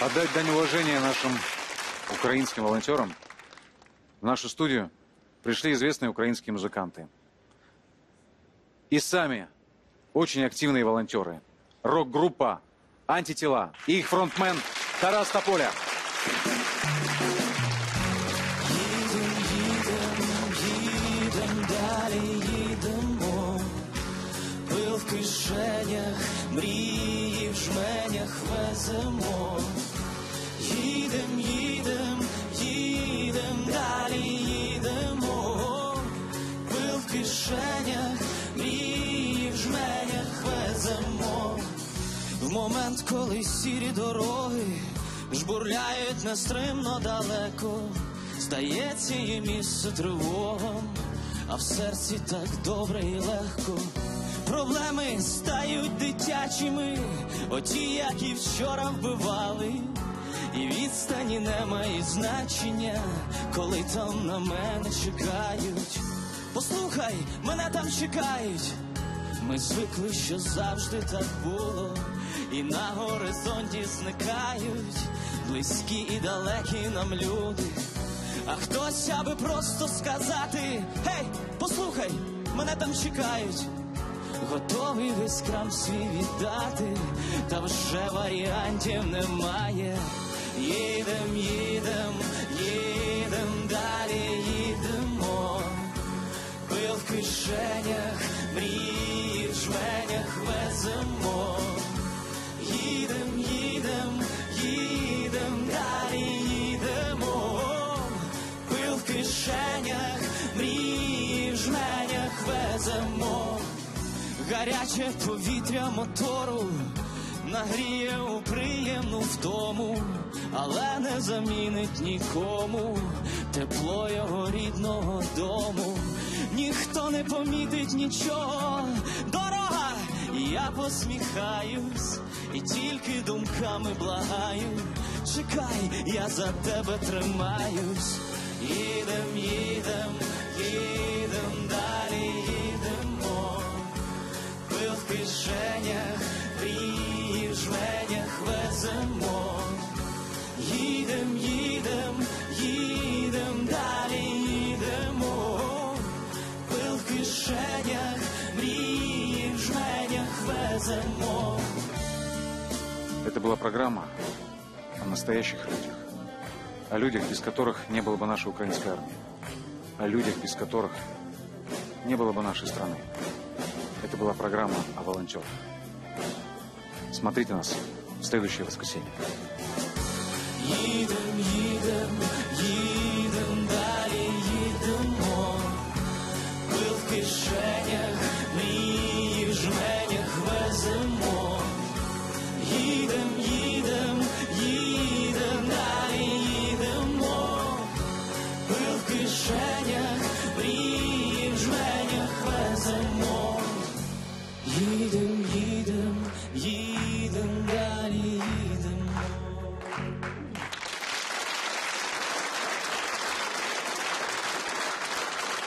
Отдать дань уважения нашим украинским волонтерам. В нашу студию пришли известные украинские музыканты. И сами очень активные волонтеры. Рок-группа «Антитела» и их фронтмен Тарас Тополя. їдем кишенях, мрії в жменях веземо. Їдем, їдем, їдем, далі їдемо, пил в кишенях, мрії в жменях веземо. В момент, коли сірі дороги жбурляють нестримно далеко, здається, є місце тривогам, а в серці так добре і легко. Проблеми стають дитячими, оті, як і вчора вбивали, і відстані не мають значення, коли там на мене чекають. Послухай, мене там чекають. Ми звикли, що завжди так було, і на горизонті зникають близькі і далекі нам люди. А хтось аби просто сказати: Гей, послухай, мене там чекають. Готовий весь крам свій віддати, та вже варіантів немає. Їдем, їдем, їдем, далі їдемо. Пил в кишенях, мрії в жменях веземо. Їдем, їдем, їдем, далі їдемо. Пил в кишенях, мрії в жменях веземо. Гаряче повітря мотору нагріє у приємну втому, але не замінить нікому тепло його рідного дому. Ніхто не помітить нічого, дорога, я посміхаюсь, і тільки думками благаю. Чекай, я за тебе тримаюсь. Їдем, їдем, їдем, Это была программа о настоящих людях. О людях, без которых не было бы нашей украинской армии. О людях, без которых не было бы нашей страны. Это была программа о волонтерах. Смотрите нас в следующее воскресенье. Їдем, їдем, їдем.